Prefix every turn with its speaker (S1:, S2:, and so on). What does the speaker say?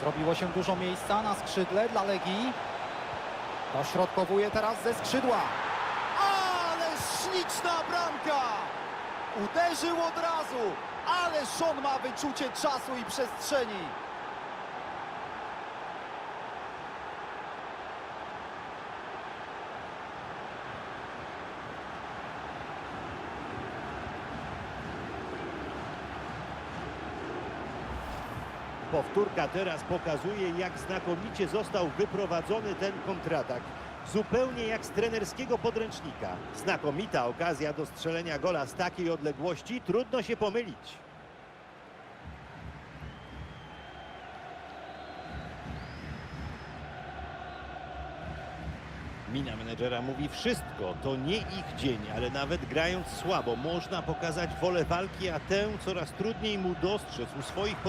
S1: Zrobiło się dużo miejsca na skrzydle dla Legii. Dośrodkowuje teraz ze skrzydła. Ale śliczna bramka! Uderzył od razu, ale Szon ma wyczucie czasu i przestrzeni.
S2: Powtórka teraz pokazuje, jak znakomicie został wyprowadzony ten kontratak. Zupełnie jak z trenerskiego podręcznika. Znakomita okazja do strzelenia gola z takiej odległości, trudno się pomylić. Mina menedżera mówi wszystko, to nie ich dzień, ale nawet grając słabo można pokazać wolę walki, a tę coraz trudniej mu dostrzec u swoich podobnych.